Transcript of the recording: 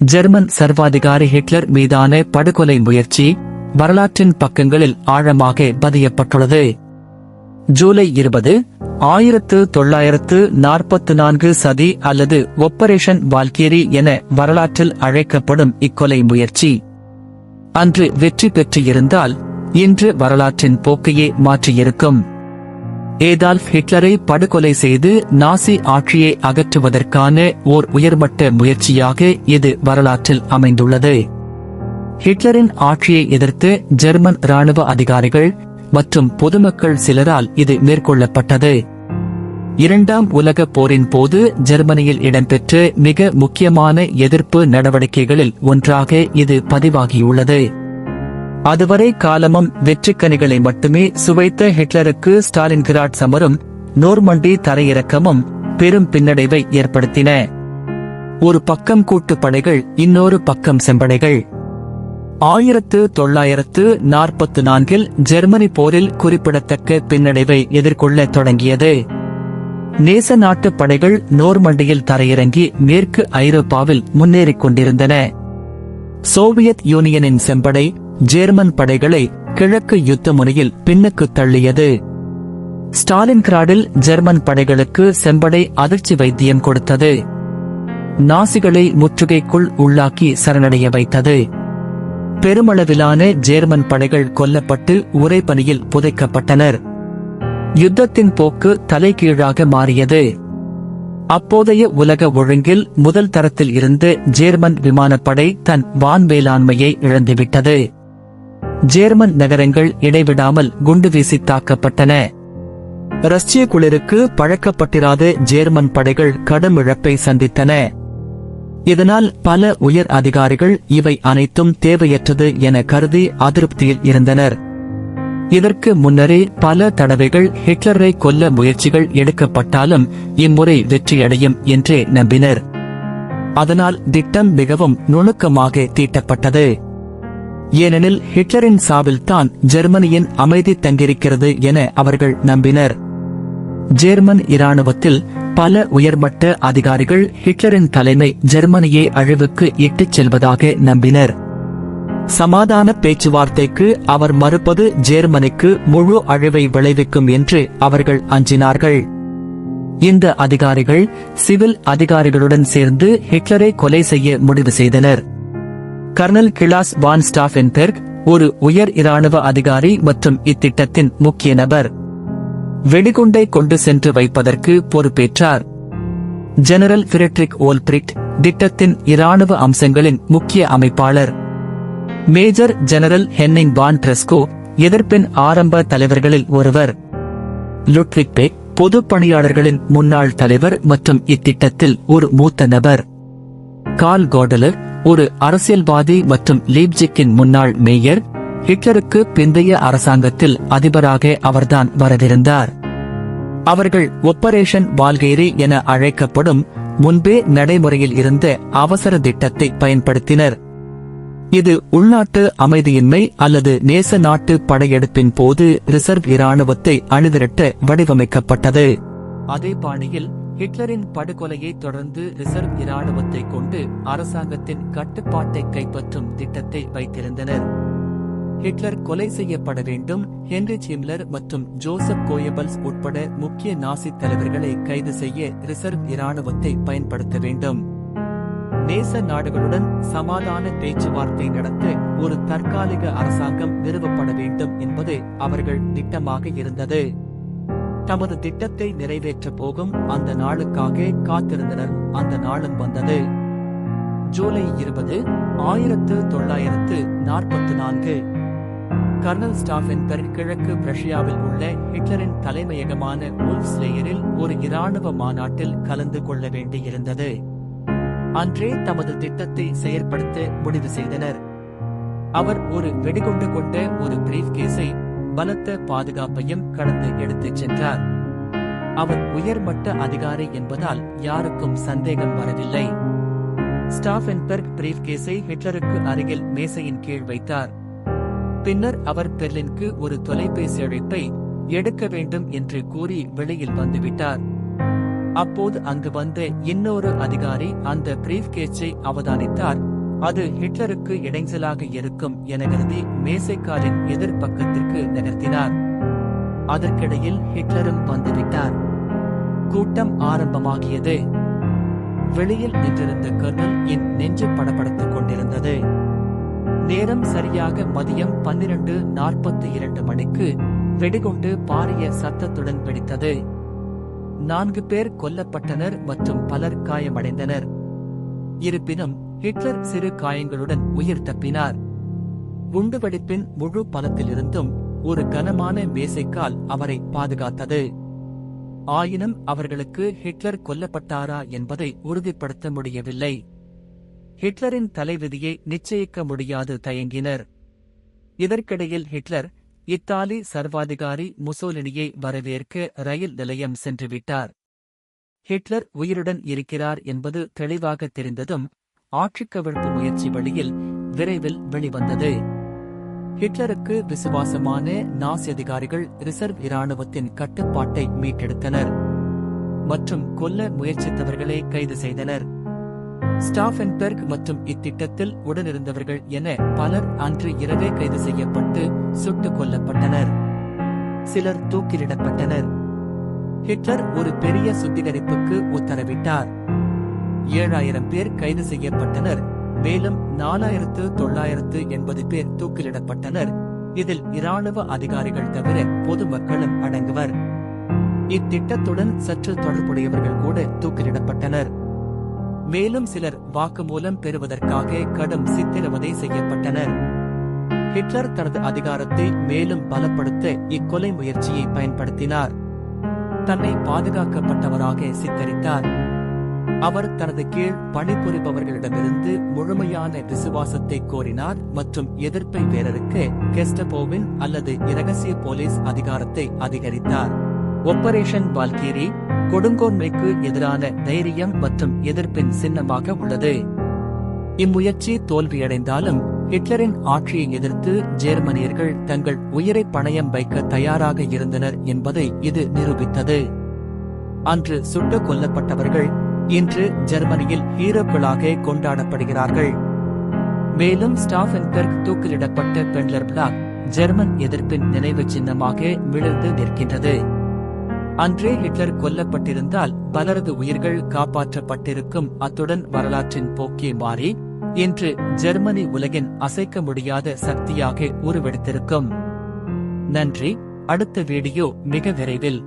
German சர்வாதிகாரி Hitler மீதான படுகொலை முயற்சி வரலாற்றின் பக்கங்களில் ஆழமாக பதியப்பட்டுள்ளது. ஜூலை இருபது ஆயிரத்து தொள்ளாயிரத்து நாற்பத்து நான்கு சதி அல்லது ஒப்பரேஷன் வால்கேரி என வரலாற்றில் அழைக்கப்படும் இக்கொலை முயற்சி. அன்று வெற்றி பெற்றிருந்தால் இன்று வரலாற்றின் போக்கையே மாற்றியிருக்கும். ஏதால்ஃப் ஹிட்லரை படுகொலை செய்து நாசி ஆட்சியை அகற்றுவதற்கான ஓர் உயர்மட்ட முயற்சியாக இது வரலாற்றில் அமைந்துள்ளது. ஹிட்லரின் ஆட்சியை எதிர்த்து ஜெர்மன் ராணுவ அதிகாரிகள் மற்றும் பொதுமக்கள் சிலரால் இது மேற்கொள்ளப்பட்டது. இரண்டாம் உலகப் போரின் போது ஜெர்மனியில் இடம்பெற்ற மிக முக்கியமான எதிர்ப்பு நடவடிக்கைகளில் ஒன்றாக இது பதிவாகியுள்ளது. அதுவரை காலமும் வெற்றிக்கனிகளை மட்டுமே சுவைத்த ஹிட்லருக்கு ஸ்டாலின் கிராட் சமரும் நோர்மண்டி தரையிறக்கமும் பெரும் பின்னடைவை ஏற்படுத்தின. ஒரு பக்கம் கூட்டுப் படைகள் இன்னொரு பக்கம் செம்படைகள். ஆயிரத்து தொள்ளாயிரத்து நாற்பத்து நான்கில் ஜெர்மனி போரில் குறிப்பிடத்தக்க பின்னடைவை எதிர்கொள்ளத் தொடங்கியது. நேச நாட்டு படைகள் நோர்மண்டியில் தரையிறங்கி மேற்கு ஐரோப்பாவில் முன்னேறிக் கொண்டிருந்தன. சோவியத் யூனியனின் செம்படை ஜேர்மன் படைகளை கிழக்கு யுத்த முனையில் பின்னுக்கு தள்ளியது. ஸ்டாலின்கிராடில் ஜெர்மன் படைகளுக்கு செம்படை அதிர்ச்சி வைத்தியம் கொடுத்தது. நாசிகளை முற்றுகைக்குள் உள்ளாக்கி சரணடைய வைத்தது. பெருமளவிலான ஜேர்மன் படைகள் கொல்லப்பட்டு உறைபனியில் புதைக்கப்பட்டனர். யுத்தத்தின் போக்கு தலைகீழாக மாறியது. அப்போதைய உலக ஒழுங்கில் முதல் தரத்தில் இருந்து ஜேர்மன் விமானப்படை தன் வான் மேலாண்மையை இழந்துவிட்டது. ஜேர்மன் நகரங்கள் இடைவிடாமல் குண்டு வீசி தாக்கப்பட்டன. ரஷ்ய குளிருக்கு பழக்கப்பட்டிராத ஜேர்மன் படைகள் கடும் இழப்பை சந்தித்தன. இதனால் பல உயர் அதிகாரிகள் இவை அனைத்தும் தேவையற்றது என கருதி அதிருப்தியில் இருந்தனர். இதற்கு முன்னரே பல தடவைகள் ஹிட்லரை கொல்ல முயற்சிகள் எடுக்கப்பட்டாலும் இம்முறை வெற்றியடையும் என்றே நம்பினர். அதனால் திட்டம் மிகவும் நுணுக்கமாக தீட்டப்பட்டது. ஏனெனில் ஹிட்லரின் சாவில்தான் ஜெர்மனியின் அமைதி தங்கியிருக்கிறது என அவர்கள் நம்பினர். ஜேர்மன் இராணுவத்தில் பல உயர்மட்ட அதிகாரிகள் ஹிட்லரின் தலைமை ஜெர்மனியை அழிவுக்கு இட்டுச் செல்வதாக நம்பினர். சமாதான பேச்சுவார்த்தைக்கு அவர் மறுப்பது ஜேர்மனிக்கு முழு அழிவை விளைவிக்கும் என்று அவர்கள் அஞ்சினார்கள். இந்த அதிகாரிகள் சிவில் அதிகாரிகளுடன் சேர்ந்து ஹிட்லரை கொலை செய்ய முடிவு செய்தனர். கர்னல் கிளாஸ் வான் ஸ்டாஃபென்பெர்க் ஒரு உயர் இராணுவ அதிகாரி மற்றும் இத்திட்டத்தின் முக்கிய நபர். வெடிகுண்டை கொண்டு சென்று வைப்பதற்கு பொறுப்பேற்றார். ஜெனரல் ஃபிரெட்ரிக் ஓல்பிரிட் திட்டத்தின் இராணுவ அம்சங்களின் முக்கிய அமைப்பாளர். Major general Henning von Tresckow எதிர்ப்பின் ஆரம்ப தலைவர்களில் ஒருவர். லுட்விக் பெக் பொது பணியாளர்களின் முன்னாள் தலைவர் மற்றும் இத்திட்டத்தில் ஒரு மூத்த நபர். கால் கோடலர் ஒரு அரசியல்வாதி மற்றும் லீப்ஜிக்கின் முன்னாள் மேயர் ஹிட்லருக்கு பிந்தைய அரசாங்கத்தில் அதிபராக அவர்தான் வரவிருந்தார். அவர்கள் ஒப்பரேஷன் வால்கேரி என அழைக்கப்படும் முன்பே நடைமுறையில் இருந்த அவசர திட்டத்தை பயன்படுத்தினர். இது உள்நாட்டு அமைதியின்மை அல்லது நேச நாட்டு படையெடுப்பின் போது ரிசர்வ் இராணுவத்தை அணிதிரட்ட வடிவமைக்கப்பட்டது. அதே பாணியில் ஹிட்லரின் படுகொலையை தொடர்ந்து ரிசர்வ் இராணுவத்தை கொண்டு அரசாங்கத்தின் கட்டுப்பாட்டை கைப்பற்றும் திட்டத்தை வைத்திருந்தனர். ஹிட்லர் கொலை செய்யப்பட வேண்டும். ஹென்ரி சிம்லர் மற்றும் ஜோசப் கோயபல்ஸ் உட்பட முக்கிய நாசி தலைவர்களை கைது செய்ய ரிசர்வ் இராணுவத்தை பயன்படுத்த வேண்டும். நேச நாடுகளுடன் சமாதான பேச்சுவார்த்தை நடத்த ஒரு தற்காலிக அரசாங்கம் நிறுவப்பட வேண்டும் என்பது அவர்கள் திட்டமாக இருந்தது. தமது திட்டத்தை நிறைவேற்ற போகும் அந்த நாளுக்காக காத்திருந்தனர். அந்த நாளும் வந்தது. ஜூலை இருபது ஆயிரத்து தொள்ளாயிரத்து நாற்பத்தி நான்கு. கர்னல் ஸ்டாஃபென்பெர்க் கிழக்கு ரஷ்யாவில் உள்ள ஹிட்லரின் தலைமையகமான உல்ஸ்லேயரில் ஒரு இராணுவ மாநாட்டில் கலந்து கொள்ள வேண்டியிருந்தது. அன்றே தமது திட்டத்தை செயற்படுத்த முடிவு செய்தனர். அவர் ஒரு வெடிகுண்டு கொண்ட ஒரு பிரீஃப் கேஸை பலத்த பாதுகாப்பையும் கடந்து எடுத்துச் சென்றார். அவர் உயர்மட்ட அதிகாரி என்பதால் யாருக்கும் சந்தேகம் வரவில்லை. ஸ்டாஃபென்பெர்க் பிரீஃப் கேஸை ஹிட்லருக்கு அருகில் மேசையின் கீழ் வைத்தார். பின்னர் அவர் பெர்லின்க்கு ஒரு தொலைபேசி அழைப்பை எடுக்க வேண்டும் என்று கூறி வெளியில் வந்துவிட்டார். அப்போது அங்கு வந்த இன்னொரு அதிகாரி அந்த பிரீஃப் கேஸை அவதானித்தார். அது ஹிட்லருக்கு இடைஞ்சலாக இருக்கும் என கருதி மேசைக்காரின் எதிர்ப்பக்கத்திற்கு நகர்த்தினார். அதற்கிடையில் ஹிட்லரும் வந்துவிட்டார். கூட்டம் ஆரம்பமாகியது. வெளியில் நின்றிருந்த கர்னல் என் நெஞ்சு படபடத்துக் கொண்டிருந்தது. நேரம் சரியாக மதியம் பன்னிரண்டு நாற்பத்தி இரண்டு மணிக்கு வெடிகுண்டு பாரிய சத்தத்துடன் வெடித்தது. நான்கு பேர் கொல்லப்பட்டனர் மற்றும் பலர் காயமடைந்தனர். இருப்பினும் ஹிட்லர் சிறு காயங்களுடன் உயிர் தப்பினார். குண்டுவெடிப்பின் முழு பலத்திலிருந்தும் ஒரு கனமான மேசைக்கால் அவரை பாதுகாத்தது. ஆயினும் அவர்களுக்கு ஹிட்லர் கொல்லப்பட்டாரா என்பதை உறுதிப்படுத்த முடியவில்லை. ஹிட்லரின் தலைவிதியை நிச்சயிக்க முடியாது தயங்கினர். இதற்கிடையில் ஹிட்லர் இத்தாலி சர்வாதிகாரி முசோலினியை வரவேற்க ரயில் நிலையம் சென்றுவிட்டார். ஹிட்லர் உயிருடன் இருக்கிறார் என்பது தெளிவாக தெரிந்ததும் ஆட்சிக்கவிழ்ப்பு முயற்சி வழியில் விரைவில் வெளிவந்தது. ஹிட்லருக்கு விசுவாசமான நாசி அதிகாரிகள் ரிசர்வ் இராணுவத்தின் கட்டுப்பாட்டை மீட்டெடுத்தனர். மற்றும் கொல்ல முயற்சித்தவர்களை கைது செய்தனர். ஸ்டாஃபன்பெர்க் மற்றும் இத்திட்டத்தில் உடனிருந்தவர்கள் என பலர் அன்று இரவே கைது செய்யப்பட்டு சுட்டுக் கொல்லப்பட்டனர். சிலர் தூக்கிலிடப்பட்டனர். ஹிட்லர் ஒரு பெரிய சுத்திகரிப்புக்கு உத்தரவிட்டார். ஏழாயிரம் பேர் கைது செய்யப்பட்டனர். மேலும் நாலாயிரத்து தொள்ளாயிரத்து எண்பது பேர் தூக்கிலிடப்பட்டனர். இதில் இராணுவ அதிகாரிகள் தவிர பொதுமக்களும் அடங்குவர். இத்திட்டத்துடன் சற்று தொடர்புடையவர்கள் கூட தூக்கிலிடப்பட்டனர். மேலும் சிலர் வாக்குமூலம் பெறுவதற்காக கடும் சித்திரவதை செய்யப்பட்டனர். ஹிட்லர் தனது அதிகாரத்தை மேலும் பலப்படுத்த இக்கொலை முயற்சியை பயன்படுத்தினார். தன்னை பாதுகாக்கப்பட்டவராக சித்தரித்தார். அவர் தனது கீழ் பணிபுரிபவர்களிடமிருந்து முழுமையான விசுவாசத்தை கோரினார் மற்றும் எதிர்ப்பை வேறறுக்க கெஸ்டபோவின் அல்லது இரகசிய போலீஸ் அதிகாரத்தை அதிகரித்தார். ஒப்பரேஷன் வால்கீரி கொடுங்கோன்மைக்கு எதிரான தைரியம் மற்றும் எதிர்ப்பின் சின்னமாக உள்ளது. இம்முயற்சி தோல்வியடைந்தாலும் ஹிட்லரின் ஆட்சியை எதிர்த்து ஜெர்மனியர்கள் தங்கள் உயிரை பணயம் வைக்க தயாராக இருந்தனர் என்பதை இது நிரூபித்தது. அன்று சுட்டுக் கொல்லப்பட்டவர்கள் இன்று ஜெர்மனியில் ஹீரோக்களாக கொண்டாடப்படுகிறார்கள். மேலும் ஸ்டாஃபன்பெர்க் தூக்கிலிடப்பட்ட பெண்லர் பிளாக் ஜெர்மன் எதிர்ப்பின் நினைவு சின்னமாக விழுந்து நிற்கின்றது. அன்றே ஹிட்லர் கொல்லப்பட்டிருந்தால் பலரது உயிர்கள் காப்பாற்றப்பட்டிருக்கும் அத்துடன் வரலாற்றின் போக்கே மாறி இன்று ஜெர்மனி உலகின் அசைக்க முடியாத சக்தியாக உருவெடுத்திருக்கும். நன்றி அடுத்த வீடியோ மிக விரைவில்.